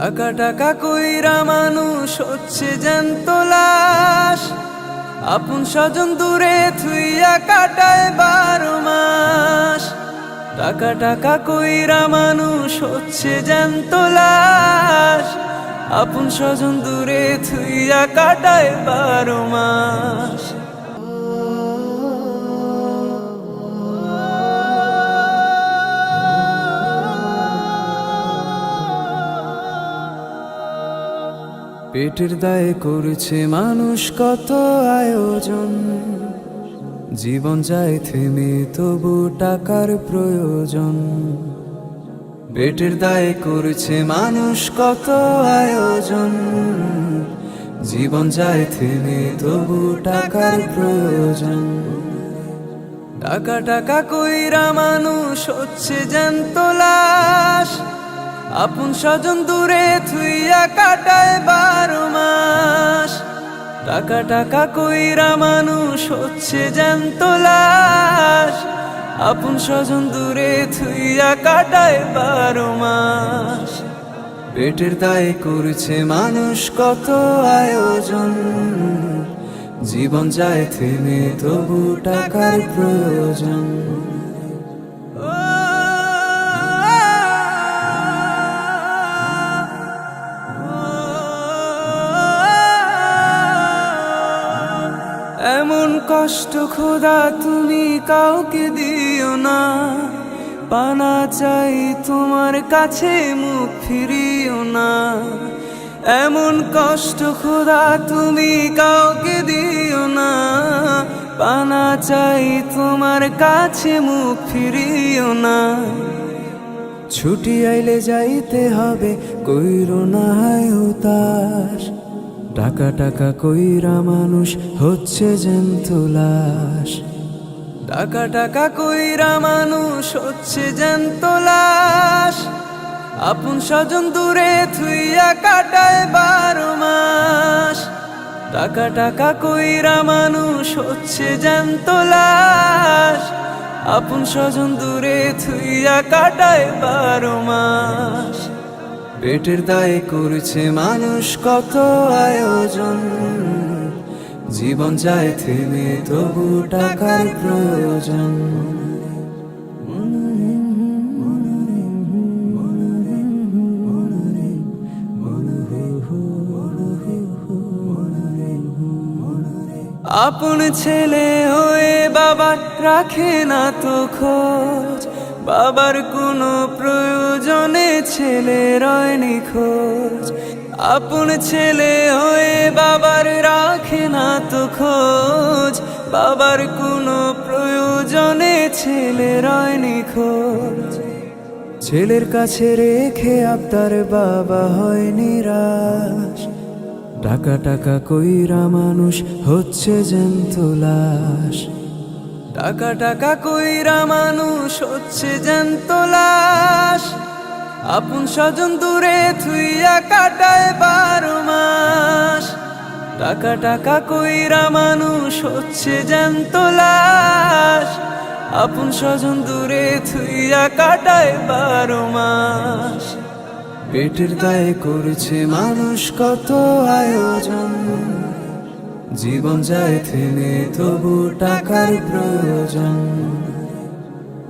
টাকা টাকা কইরা মানুষ হচ্ছে জ্যান্ত লাশ। আপন স্বজন দূরে থুইয়া কাটায় বারো মাস। টাকা টাকা কইরা মানুষ হচ্ছে জ্যান্ত লাশ। আপন স্বজন দূরে থুইয়া কাটায় বারো মাস। পেটের দায়ে করেছে মানুষ কত আয়োজন। জীবন যায় থেমে তবু টাকার প্রয়োজন। পেটের দায়ে করেছে মানুষ কত আয়োজন। জীবন যায় থেমে তবু টাকার প্রয়োজন। টাকা টাকা কইরা মানুষ হচ্ছে জ্যান্ত আপন স্বজন দূরে থুইয়া কাটায় বারো মাস। টাকা টাকা কইরা মানুষ হচ্ছে জ্যান্ত লাশ। আপন স্বজন দূরে থুইয়া কাটায় বারো মাস। পেটের দায়ে করছে মানুষ কত আয়োজন। জীবন যায় থেমে তবু টাকার প্রয়োজন। কষ্ট খোদা তুমি কাউকে দিও না। পানা চাই তোমার কাছে, মুখ ফিরিও না। এমন কষ্ট খোদা তুমি কাউকে দিও না। পানা চাই তোমার কাছে, মুখ ফিরিও না। ছুটি আইলে যাইতে হবে, কইরো না উতাস টাকা টাকা কইরা মানুষ হচ্ছে জ্যান্ত লাশ টাকা টাকা কইরা মানুষ হচ্ছে জ্যান্ত লাশ আপন স্বজন দূরে থুইয়া কাটায় বারো মাস। টাকা টাকা কইরা মানুষ হচ্ছে জ্যান্ত লাশ আপন স্বজন দূরে থুইয়া কাটায় বারো মাস। পেটের দায়ে করছে মানুষ কত আয়োজন। জীবন যায় থেমে তবু টাকার প্রয়োজন। আপন ছেলে হয়ে বাবা রাখে না তো খোঁজ। বাবার কোনো প্রয়োজনে ছেলে রয় নিখোঁজ। আপন ছেলে হয়ে বাবার রাখে না তো খোঁজ। বাবার কোনো প্রয়োজনে ছেলে রয় নিখোঁজ। ছেলের কাছে রেখে আপনার বাবা হয় নিরাশ। টাকা টাকা কইরা মানুষ হচ্ছে জ্যান্ত লাশ। টাকা টাকা কইরা মানুষ হচ্ছে জ্যান্ত লাশ। আপন স্বজন দূরে থুইয়া কাটায় বারো মাস। টাকা টাকা কইরা মানুষ হচ্ছে জ্যান্ত লাশ। আপন স্বজন দূরে থুইয়া কাটায় বারো মাস। পেটের দায়ে করছে মানুষ কত আয়োজন। জীবন যায় থেমে তবু টাকার প্রয়োজন।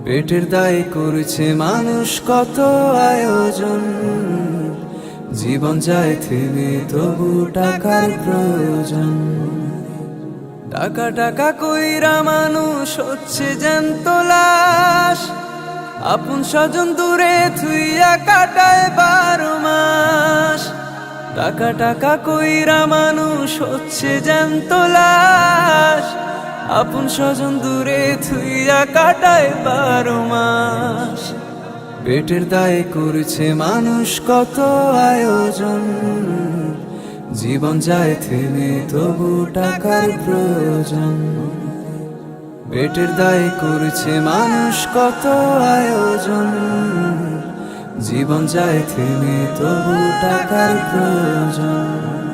পেটের দায়ে করছে মানুষ, কত আয়োজন। জীবন যায় থেমে তবু টাকার প্রয়োজন। টাকা টাকা কইরা মানুষ হচ্ছে জ্যান্ত লাশ। আপন স্বজন দূরে থুইয়া কাটায় মাস টাকা টাকা কইরা মানুষ হচ্ছে জ্যান্ত লাশ। আপন স্বজন দূরে থুইয়া কাটায় বারো মাস। পেটের দায়ে করছে মানুষ কত আয়োজন। জীবন যায় থেমে তবু টাকার প্রয়োজন। পেটের দায়ে করছে মানুষ কত আয়োজন। জীবন যায় থেমে তবু টাকার প্রয়োজন।